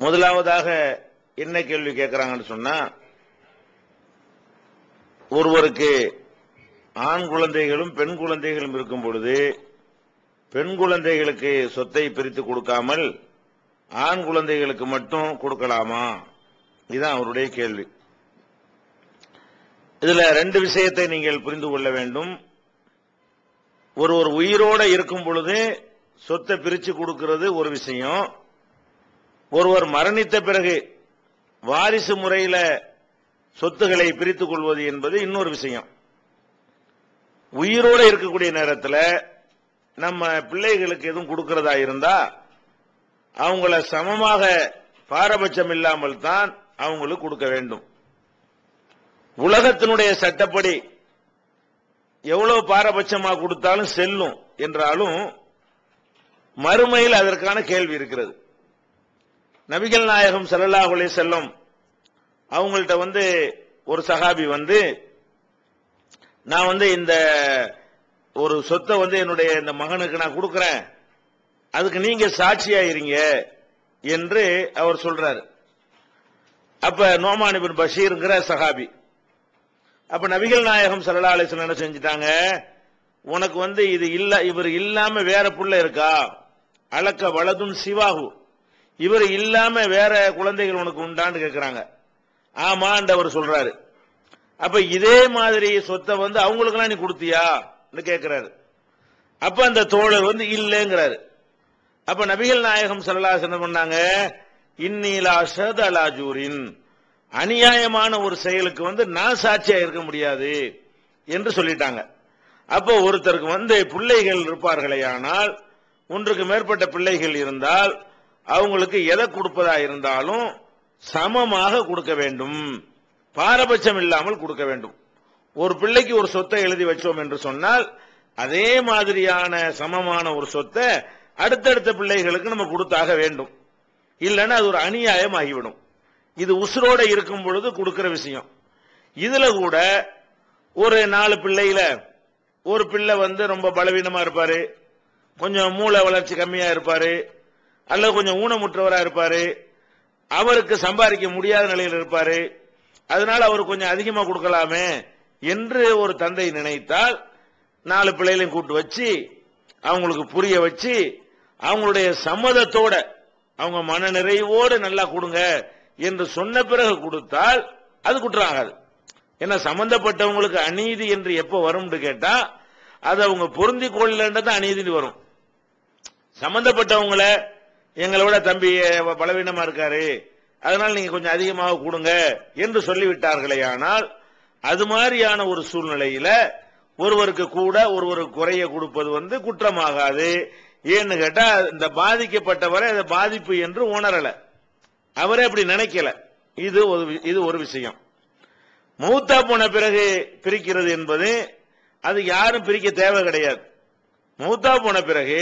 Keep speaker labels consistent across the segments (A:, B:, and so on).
A: முதலாவதாக என்ன கேள்வி கேட்கிறாங்கன்னு சொன்னா ஒருவருக்கு ஆண் குழந்தைகளும் பெண் குழந்தைகளும் இருக்கும் பொழுது பெண் குழந்தைகளுக்கு சொத்தை பிரித்து கொடுக்காமல் ஆண் குழந்தைகளுக்கு மட்டும் கொடுக்கலாமா? இதுதான் அவருடைய கேள்வி. இதுல ரெண்டு விஷயத்தை நீங்கள் புரிந்து கொள்ள வேண்டும். ஒரு ஒரு உயிரோட இருக்கும் பொழுது சொத்தை பிரிச்சு கொடுக்கிறது ஒரு விஷயம். ஒருவர் மரணித்த பிறகு வாரிசு முறையில சொத்துக்களை பிரித்துக் கொள்வது என்பது இன்னொரு விஷயம். உயிரோட இருக்கக்கூடிய நேரத்தில் நம்ம பிள்ளைகளுக்கு எதுவும் கொடுக்கிறதா இருந்தா அவங்கள சமமாக பாரபட்சம் இல்லாமல் தான் அவங்களுக்கு கொடுக்க வேண்டும். உலகத்தினுடைய சட்டப்படி எவ்வளவு பாரபட்சமாக கொடுத்தாலும் செல்லும் என்றாலும் மறுமையில் அதற்கான கேள்வி இருக்கிறது. நபிகள் நாயகம் ஸல்லல்லாஹு செல்லும் செல்லம் அவங்கள்ட்ட வந்து ஒரு சகாபி வந்து நான் வந்து இந்த ஒரு சொத்தை வந்து என்னுடைய இந்த மகனுக்கு நான் கொடுக்குறேன். அதுக்கு நீங்க சாட்சியா இருங்க என்று அவர் சொல்றாரு. அப்ப நோமானிபின் பஷீருங்கிற சகாபி அப்ப நபிகள் நாயகம் ஸல்லல்லாஹு அலைஹி என்ன செஞ்சிட்டாங்க? உனக்கு வந்து இது இல்ல இவர் இல்லாம வேற புள்ள இருக்கா? அலக்க வலதும் சிவாகு. இவர் இல்லாம வேற குழந்தைகள் உனக்கு உண்டான்னு கேட்கிறாங்க ஆமாண்டவர் அவர் சொல்றாரு. அப்ப இதே மாதிரி சொத்தை வந்து அவங்களுக்கெல்லாம் நீ கொடுத்தியா? கேட்கிறாரு அப்ப அந்த தோழர் வந்து இல்லைங்கிறாரு. அப்ப நபிகள் நாயகம் ஸல்லல்லாஹு என்ன பண்ணாங்க இன்னீலா ஷஹத அநியாயமான ஒரு செயலுக்கு வந்து நான் சாட்சியா இருக்க முடியாது என்று சொல்லிட்டாங்க. அப்போ ஒருத்தருக்கு வந்து பிள்ளைகள் இருப்பார்களே ஆனால் ஒன்றுக்கு மேற்பட்ட பிள்ளைகள் இருந்தால் அவங்களுக்கு எதை கொடுப்பதா இருந்தாலும் சமமாக கொடுக்க வேண்டும். பாரபட்சம் இல்லாமல் கொடுக்க வேண்டும். ஒரு பிள்ளைக்கு ஒரு சொத்தை எழுதி வச்சோம் என்று சொன்னால் அதே மாதிரியான சமமான ஒரு சொத்தை அடுத்தடுத்த பிள்ளைகளுக்கு நம்ம கொடுத்தாக வேண்டும். இல்லைன்னா அது ஒரு அநியாயம் ஆகிவிடும். இது உசுரோட இருக்கும் பொழுது கொடுக்கிற விஷயம். இதுல கூட ஒரு நாலு பிள்ளையில ஒரு பிள்ளை வந்து ரொம்ப பலவீனமா இருப்பாரு. கொஞ்சம் மூளை வளர்ச்சி கம்மியா இருப்பாரு. அல்லது கொஞ்சம் ஊனமுற்றவராக இருப்பாரு அவருக்கு சம்பாதிக்க முடியாத நிலையில் இருப்பாரு அதனால அவர் கொஞ்சம் அதிகமாக கொடுக்கலாமே என்று ஒரு தந்தை நினைத்தால் நாலு பிள்ளைகளையும் கூட்டு வச்சு அவங்களுக்கு புரிய வச்சு அவங்களுடைய சம்மதத்தோட அவங்க மன நிறைவோடு நல்லா கொடுங்க என்று சொன்ன பிறகு கொடுத்தால் அது குற்றம் ஏன்னா சம்பந்தப்பட்டவங்களுக்கு அநீதி என்று எப்ப வரும்னு கேட்டா அது அவங்க பொருந்தி கொள்ளதான் அநீதி வரும். சம்பந்தப்பட்டவங்களை எங்களை விட தம்பி பலவீனமா இருக்காரு. அதனால நீங்க கொஞ்சம் அதிகமாக கொடுங்க என்று சொல்லிவிட்டார்களே ஆனால் அது மாதிரியான ஒரு சூழ்நிலையில ஒருவருக்கு கூட ஒருவருக்கு குறைய கொடுப்பது வந்து குற்றமாகாது. ஏன்னு கேட்டா இந்த பாதிக்கப்பட்டவரை அதை பாதிப்பு என்று உணரல. அவரே அப்படி நினைக்கல. இது ஒரு இது ஒரு விஷயம். மூத்தா போன பிறகு பிரிக்கிறது என்பது அது யாரும் பிரிக்க தேவை கிடையாது. மூத்தா போன பிறகு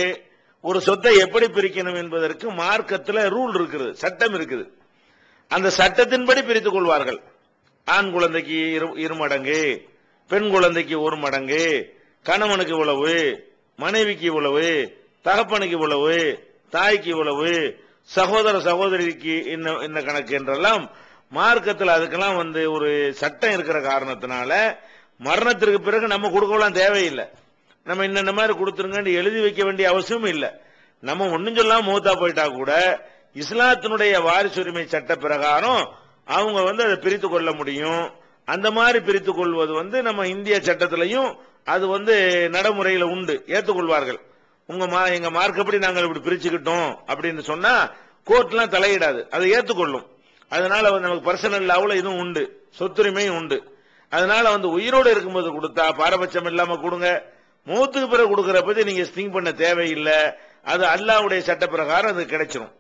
A: ஒரு சொத்தை எப்படி பிரிக்கணும் என்பதற்கு மார்க்கத்தில் ரூல் இருக்குது சட்டம் இருக்குது. அந்த சட்டத்தின்படி பிரித்துக் கொள்வார்கள். ஆண் குழந்தைக்கு இரு இரு மடங்கு பெண் குழந்தைக்கு ஒரு மடங்கு கணவனுக்கு இவ்வளவு மனைவிக்கு இவ்வளவு தகப்பனுக்கு இவ்வளவு தாய்க்கு இவ்வளவு சகோதர சகோதரிக்கு இன்ன இந்த கணக்கு என்றெல்லாம் மார்க்கத்தில் அதுக்கெல்லாம் வந்து ஒரு சட்டம் இருக்கிற காரணத்தினால மரணத்திற்கு பிறகு நம்ம கொடுக்கலாம் தேவையில்லை. நம்ம இன்னென்ன மாதிரி கொடுத்துருங்கன்னு எழுதி வைக்க வேண்டிய அவசியமும் இல்லை. நம்ம ஒன்னும் சொல்லாம மூத்தா போயிட்டா கூட இஸ்லாத்தினுடைய வாரிசுரிமை சட்ட பிரகாரம் அவங்க வந்து அதை பிரித்து கொள்ள முடியும். அந்த மாதிரி பிரித்து கொள்வது வந்து நம்ம இந்திய சட்டத்திலையும் அது வந்து நடைமுறையில உண்டு. ஏற்றுக்கொள்வார்கள் உங்க மா எங்க மார்க்கப்படி நாங்கள் இப்படி பிரிச்சுக்கிட்டோம் அப்படின்னு சொன்னா கோர்ட்லாம் தலையிடாது. அதை ஏற்றுக்கொள்ளும் அதனால வந்து நமக்கு பர்சனல் லாவில் இதுவும் உண்டு. சொத்துரிமையும் உண்டு. அதனால வந்து உயிரோடு இருக்கும்போது கொடுத்தா பாரபட்சம் இல்லாம கொடுங்க. மூத்துக்கு பிறகு கொடுக்கிற பத்தி நீங்க ஸ்டிங் பண்ண தேவையில்லை. அது அல்லாவுடைய சட்ட பிரகாரம் அது கிடைச்சிரும்.